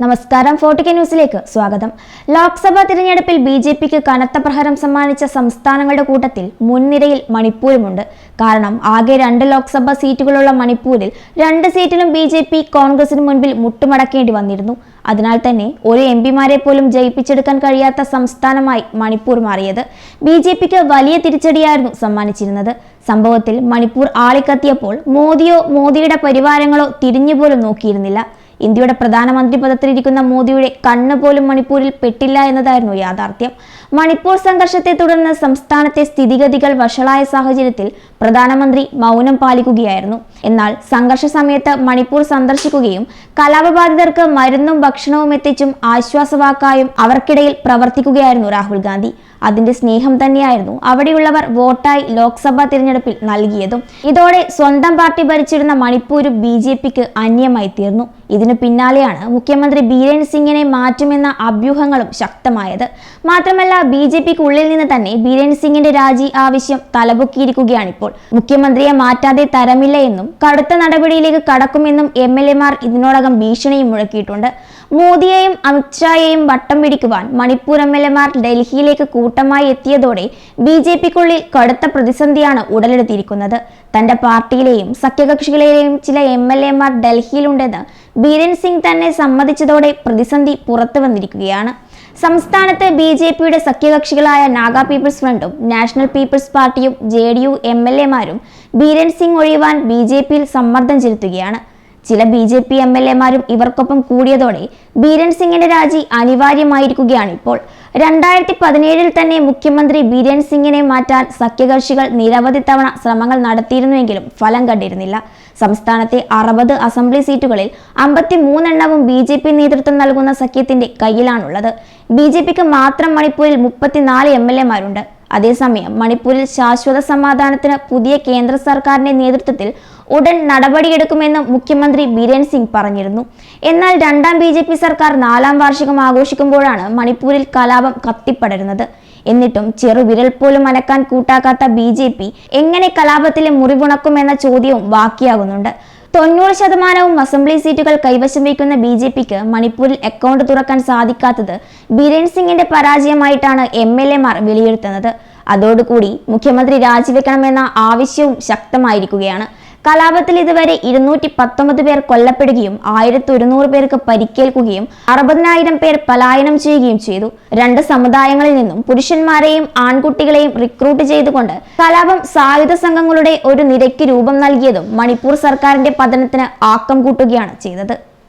നമസ്കാരം ഫോർട്ടിക്ക ന്യൂസിലേക്ക് സ്വാഗതം. ലോക്സഭാ തിരഞ്ഞെടുപ്പിൽ ബി ജെ പിക്ക് കനത്ത പ്രഹരം സമ്മാനിച്ച സംസ്ഥാനങ്ങളുടെ കൂട്ടത്തിൽ മുൻനിരയിൽ മണിപ്പൂരുമുണ്ട്. കാരണം ആകെ രണ്ട് ലോക്സഭാ സീറ്റുകളുള്ള മണിപ്പൂരിൽ രണ്ട് സീറ്റിലും ബി ജെ പി കോൺഗ്രസിന് മുൻപിൽ മുട്ടുമടക്കേണ്ടി വന്നിരുന്നു. അതിനാൽ തന്നെ ഒരു എം പിമാരെ പോലും ജയിപ്പിച്ചെടുക്കാൻ കഴിയാത്ത സംസ്ഥാനമായി മണിപ്പൂർ മാറിയത്. ബി ജെ പിക്ക് വലിയ തിരിച്ചടിയായിരുന്നു സമ്മാനിച്ചിരുന്നത്. സംഭവത്തിൽ മണിപ്പൂർ ആളിക്കത്തിയപ്പോൾ മോദിയോ മോദിയുടെ പരിവാരങ്ങളോ തിരിഞ്ഞുപോലും നോക്കിയിരുന്നില്ല. ഇന്ത്യയുടെ പ്രധാനമന്ത്രി പദത്തിലിരിക്കുന്ന മോദിയുടെ കണ്ണ് പോലും മണിപ്പൂരിൽ പെട്ടില്ല എന്നതായിരുന്നു യാഥാർത്ഥ്യം. മണിപ്പൂർ സംഘർഷത്തെ തുടർന്ന് സംസ്ഥാനത്തെ സ്ഥിതിഗതികൾ വഷളായ സാഹചര്യത്തിൽ പ്രധാനമന്ത്രി മൗനം പാലിക്കുകയായിരുന്നു. എന്നാൽ സംഘർഷ സമയത്ത് മണിപ്പൂർ സന്ദർശിക്കുകയും കലാപബാധിതർക്ക് മരുന്നും ഭക്ഷണവും എത്തിച്ചും ആശ്വാസവാക്കായും അവർക്കിടയിൽ പ്രവർത്തിക്കുകയായിരുന്നു രാഹുൽ ഗാന്ധി. അതിന്റെ സ്നേഹം തന്നെയായിരുന്നു അവിടെയുള്ളവർ വോട്ടായി ലോക്സഭാ തിരഞ്ഞെടുപ്പിൽ നൽകിയതും. ഇതോടെ സ്വന്തം പാർട്ടി ഭരിച്ചിരുന്ന മണിപ്പൂരും ബി ജെ പിക്ക് അന്യമായി തീർന്നു. ഇതിനു പിന്നാലെയാണ് മുഖ്യമന്ത്രി ബീരേൻ സിംഗിനെ മാറ്റുമെന്ന അഭ്യൂഹങ്ങളും ശക്തമായത്. മാത്രമല്ല ബി ജെ പിക്ക് ഉള്ളിൽ നിന്ന് തന്നെ ബീരേൻ സിംഗിന്റെ രാജി ആവശ്യം തലപൊക്കിയിരിക്കുകയാണിപ്പോൾ. മുഖ്യമന്ത്രിയെ മാറ്റാതെ തരമില്ല എന്നും കടുത്ത നടപടിയിലേക്ക് കടക്കുമെന്നും എം എൽ എമാർ ഇതിനോടകം ഭീഷണിയും മുഴക്കിയിട്ടുണ്ട്. മോദിയെയും അമിത്ഷായെയും വട്ടം പിടിക്കുവാൻ മണിപ്പൂർ എം എൽ എമാർ ഡൽഹിയിലേക്ക് കൂട്ടമായി എത്തിയതോടെ ബി ജെ പിക്കുള്ളിൽ കടുത്ത പ്രതിസന്ധിയാണ് ഉടലെടുത്തിരിക്കുന്നത്. തന്റെ പാർട്ടിയിലെയും സഖ്യകക്ഷികളിലെയും ചില എം എൽ എമാർ ഡൽഹിയിലുണ്ടെന്ന് ബീരൻ സിംഗ് തന്നെ സമ്മതിച്ചതോടെ പ്രതിസന്ധി പുറത്തു വന്നിരിക്കുകയാണ്. സംസ്ഥാനത്ത് ബി ജെ പിയുടെ സഖ്യകക്ഷികളായ നാഗ പീപ്പിൾസ് ഫ്രണ്ടും നാഷണൽ പീപ്പിൾസ് പാർട്ടിയും J D U M L എമാരും ബീരൻ സിംഗ് ഒഴിവാൻ ബി ജെ പിയിൽ സമ്മർദ്ദം ചെലുത്തുകയാണ്. ചില B J P M L എമാരും ഇവർക്കൊപ്പം കൂടിയതോടെ ബീരൻ സിംഗിന്റെ രാജി അനിവാര്യമായിരിക്കുകയാണ് ഇപ്പോൾ. രണ്ടായിരത്തി പതിനേഴിൽ തന്നെ മുഖ്യമന്ത്രി ബീരൻ സിംഗിനെ മാറ്റാൻ സഖ്യകക്ഷികൾ നിരവധി തവണ ശ്രമങ്ങൾ നടത്തിയിരുന്നുവെങ്കിലും ഫലം കണ്ടിരുന്നില്ല. സംസ്ഥാനത്തെ അറുപത് അസംബ്ലി സീറ്റുകളിൽ അമ്പത്തി മൂന്നെണ്ണവും ബി ജെ പി നേതൃത്വം നൽകുന്ന സഖ്യത്തിന്റെ കയ്യിലാണുള്ളത്. ബി ജെ പിക്ക് മാത്രം മണിപ്പൂരിൽ മുപ്പത്തിനാല് എം എൽ എമാരുണ്ട് അതേസമയം മണിപ്പൂരിൽ ശാശ്വത സമാധാനത്തിന് പുതിയ കേന്ദ്ര സർക്കാരിന്റെ നേതൃത്വത്തിൽ ഉടൻ നടപടിയെടുക്കുമെന്നും മുഖ്യമന്ത്രി ബിരേൻ സിംഗ് പറഞ്ഞിരുന്നു. എന്നാൽ രണ്ടാം ബി ജെ പി സർക്കാർ നാലാം വാർഷികം ആഘോഷിക്കുമ്പോഴാണ് മണിപ്പൂരിൽ കലാപം കത്തിപ്പടരുന്നത്. എന്നിട്ടും ചെറുവിരൽ പോലും അനക്കാൻ കൂട്ടാക്കാത്ത ബി എങ്ങനെ കലാപത്തിലെ മുറിവുണക്കുമെന്ന ചോദ്യവും ബാക്കിയാകുന്നുണ്ട്. തൊണ്ണൂറ് ശതമാനവും അസംബ്ലി സീറ്റുകൾ കൈവശം വയ്ക്കുന്ന ബി ജെ പിക്ക് മണിപ്പൂരിൽ അക്കൗണ്ട് തുറക്കാൻ സാധിക്കാത്തത് ബിരേൻ സിംഗിന്റെ പരാജയമായിട്ടാണ് എം എൽ എമാർ വിലയിരുത്തുന്നത്. അതോടുകൂടി മുഖ്യമന്ത്രി രാജിവെക്കണമെന്ന ആവശ്യവും ശക്തമായിരിക്കുകയാണ്. കലാപത്തിൽ ഇതുവരെ ഇരുന്നൂറ്റി പത്തൊമ്പത് പേർ കൊല്ലപ്പെടുകയും ആയിരത്തി ഒരുന്നൂറ് പേർക്ക് പരിക്കേൽക്കുകയും അറുപതിനായിരം പേർ പലായനം ചെയ്യുകയും ചെയ്തു. രണ്ട് സമുദായങ്ങളിൽ നിന്നും പുരുഷന്മാരെയും ആൺകുട്ടികളെയും റിക്രൂട്ട് ചെയ്തുകൊണ്ട് കലാപം സായുധ സംഘങ്ങളുടെ ഒരു നിരയ്ക്ക് രൂപം നൽകിയതും മണിപ്പൂർ സർക്കാരിന്റെ പതനത്തിന് ആക്കം കൂട്ടുകയാണ് ചെയ്തത്.